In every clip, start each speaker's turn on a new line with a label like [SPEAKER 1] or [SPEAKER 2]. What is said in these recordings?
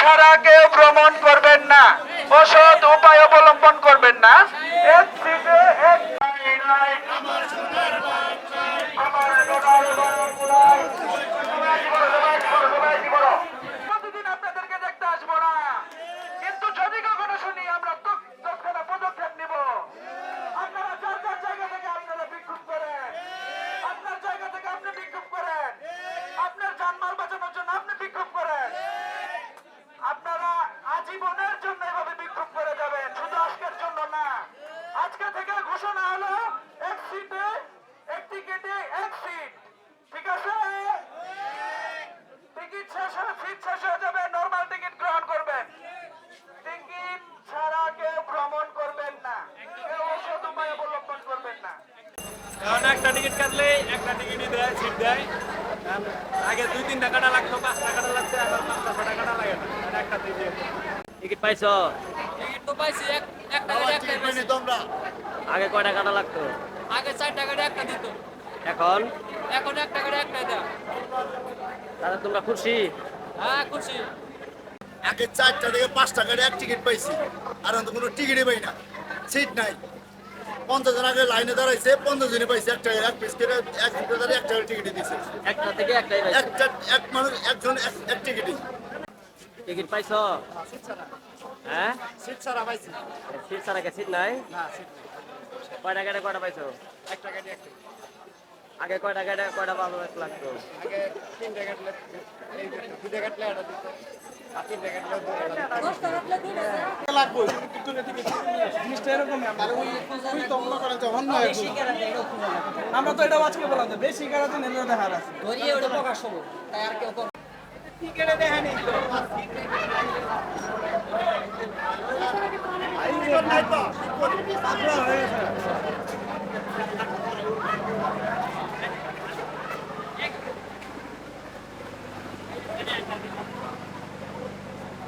[SPEAKER 1] ছাড়া কেউ ভ্রমণ করবেন না। অসৎ উপায় অবলম্বন করবেন। ঘোষণা হলো এক সিটে এক টিকিটে এক সিট ঠিক আছে? টিকিট শেষ হয়ে সিট শেষ হয়ে যাবে নর্মাল টিকিট গ্রহণ করবেন। টিকিট ছাড়া কেউ ভ্রমণ করবেন না। কেউ ওষুধ উপায় অবলম্বন করবেন না।
[SPEAKER 2] কারণ একটা টিকিট কাটলে একটা টিকিটই দেয় সিট দেয়। আগে দুই তিন টাকাটা লাগতো পাঁচ টাকাটা লাগতো এখন পাঁচটা ছ টাকাটা লাগে না। একটা টিকিট
[SPEAKER 3] টিকিট পাইছ?
[SPEAKER 4] টিকিট তো পাইছি এক এক টাকার একটাই পাইছি।
[SPEAKER 3] আগে কয় টাকাটা লাগতো?
[SPEAKER 4] আগে চার টাকার একটা দিত।
[SPEAKER 3] এখন?
[SPEAKER 4] এখন এক টাকার একটা দেয়
[SPEAKER 3] তাহলে তোমরা খুশি?
[SPEAKER 4] হ্যাঁ খুশি।
[SPEAKER 5] আগে চারটা থেকে পাঁচ টাকার এক টিকিট পাইছি। আর এখন তো কোনো টিকিটই পাই না। সিট নাই। পঞ্চাশ জন আগে লাইনে দাঁড়াইছে পঞ্চাশ জনে পাইছে এক টাকা এক পিস করে এক দাঁড়িয়ে এক টাকার টিকিট দিছে।
[SPEAKER 3] একটা থেকে একটাই পাইছ।
[SPEAKER 5] একটা এক মানুষ একজন এক এক টিকিটই।
[SPEAKER 3] টিকিট পাইছ? হ্যাঁ?
[SPEAKER 2] সিট ছাড়া পাইছি।
[SPEAKER 3] সিট ছাড়া কে সিট নাই?
[SPEAKER 2] না সিট
[SPEAKER 3] কয় টাকাটা কয়টা পাইছো?
[SPEAKER 2] এক টাকা দিয়ে একটা।
[SPEAKER 3] আগে কয় টাকাটা কয়টা পাবো লাগতো?
[SPEAKER 2] আগে তিন টাকা দুই টাকা দিত।
[SPEAKER 6] আমরা তো এটাও আজকে বললাম যে বেশি গাড়াতে নেলে দেখার আছে।
[SPEAKER 4] প্রকাশ হব।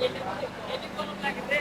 [SPEAKER 6] ಎಲ್ಲಿ ಎಲ್ಲಿ ಫೋನ್ ಉಂಟಾಗಿದೆ